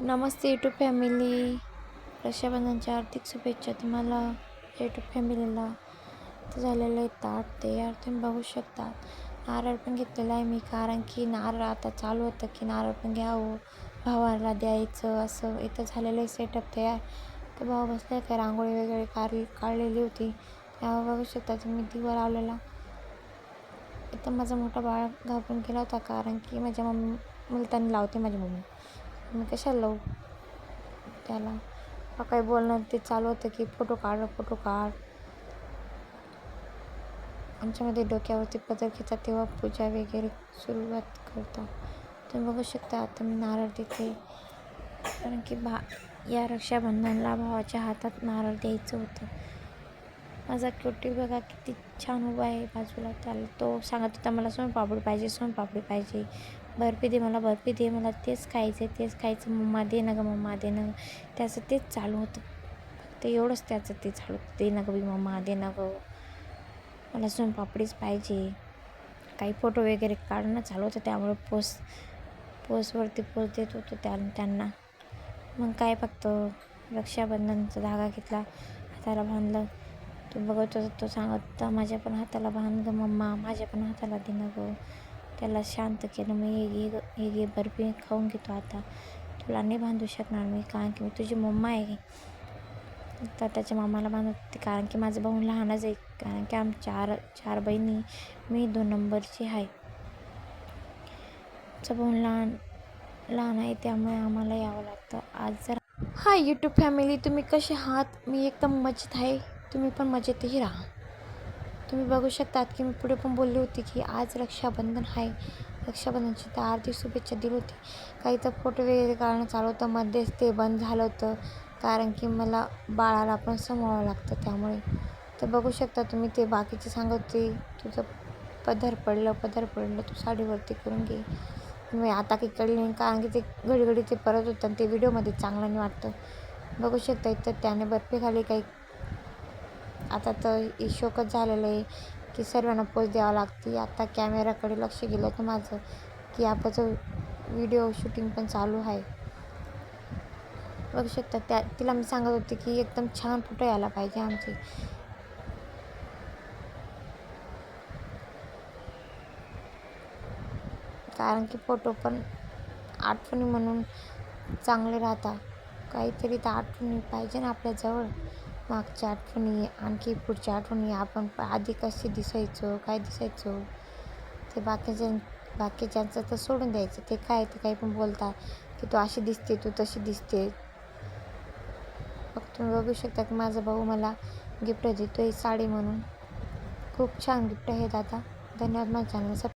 नमस्ते YouTube family रक्षाबंधनच्या आर्थिक शुभेच्छा तुम्हाला यूट्यूब फॅमिलीला तर झालेलं आहे ताट तयार तुम्ही बघू शकता. नारळ पण घेतलेला आहे मी कारण की नारळ आता चालू होतं की नारळ पण घ्यावं. भावाला द्यायचं असं इथं झालेलं आहे सेटअप तयार. तर भाऊ बसल्या काय रांगोळी वगैरे काढ काढलेली होती. त्यावर बघू शकता तुम्ही दिवा लावलेला. इथं माझा मोठा बाळ घाबरून गेला होता कारण की माझ्या मम्मी मुलतानी लावते माझी मम्मी. मी कशाला लावू? त्याला. काही बोलणं ते चालू होतं की फोटो काढ फोटो काढ. आमच्यामध्ये डोक्यावरती पदर घेतात तेव्हा पूजा वगैरे सुरुवात करतो तुम्ही बघू शकता आता मी नारळ देते. कारण की भा या रक्षाबंधनला भावाच्या हातात नारळ द्यायचं होतं. माझा क्युटी बघा किती छान उभा आहे बाजूला. त्याला तो सांगत होता मला सोनपापडी पाहिजे सोनपापडी पाहिजे. बर्फी दे मला बर्फी दे मला तेच खायचं आहे तेच खायचं मम्मा दे ना गं मम्मा दे ना त्याचं तेच चालू होतं. फक्त एवढंच त्याचं ते चालू होतं. दे ना गं बी मम्मा दे ना गं. मला सोनपापडीच पाहिजे. काही फोटो वगैरे काढणं चालू होतं त्यामुळे पोस पोसवरती पोस देत होतो त्या त्यांना. मग काय फक्त रक्षाबंधनचा धागा घेतला हाताला बांधलं. तो बघत होता तो सांगत होता माझ्या पण हाताला बांध गं मम्मा माझ्या पण हाताला दे ना गं. त्याला शांत केलं. मी हे घे हे घे बर्फी खाऊन घेतो आता. तुला नाही बांधू शकणार मी कारण की मी तुझी मम्मा आहे. तर त्याच्या मामाला बांधत होते कारण की माझं भाऊ लहानच आहे कारण की आम चार चार बहिणी मी दोन नंबरची आहे. आमचा भाऊ लहान लहान आहे त्यामुळे आम्हाला यावं लागतं. आज जर हाय यूट्यूब फॅमिली तुम्ही कसे आहात? मी एकदम मजेत आहे. तुम्ही पण मजेतही राहा. तुम्ही बघू शकतात की मी पुढे पण बोलली होती की आज रक्षाबंधन आहे. रक्षाबंधनची तर आर्थिक शुभेच्छा दिली होती. काही तर फोटो वगैरे काढणं चालू होतं. मध्येच ते बंद झालं होतं. कारण की मला बाळाला पण सांभाळावं लागतं त्यामुळे. तर बघू शकता तुम्ही ते बाकीचे सांगत. होते तुझं पदर पडलं पदर पडलं. तू साडीवरती करून घे. मी आता काही कळली नाही. कारण की ते घडी घडी ते परत होतं आणि ते व्हिडिओमध्ये चांगलं नाही वाटतं. बघू शकता इथं त्याने बर्फी खाली काही आता तर शोकच झालेलं आहे की सर्वांना पोच द्यावं लागते. आता कॅमेराकडे लक्ष गेलं होतं माझं की आपाचं व्हिडिओ शूटिंग पण चालू आहे. बघू शकता त्या तिला मी सांगत होते की एकदम छान फोटो यायला पाहिजे आमचे. कारण की फोटो पण आठवणी म्हणून चांगले राहतात. काहीतरी तर आठवणी पाहिजे ना आपल्याजवळ मागच्या आठवणी आणखी पुढच्या आठवणी आपण आधी कशी दिसायचो काय दिसायचो ते बाकीच्या बाकीच्यांचं तर सोडून द्यायचं. ते काय ते काही पण बोलतात की तू अशी दिसते तू तशी दिसते. फक्त तुम्ही बघू शकता की माझा भाऊ मला गिफ्ट देतो आहे साडी म्हणून. खूप छान गिफ्ट आहेत आता धन्यवाद माझ्या चॅनल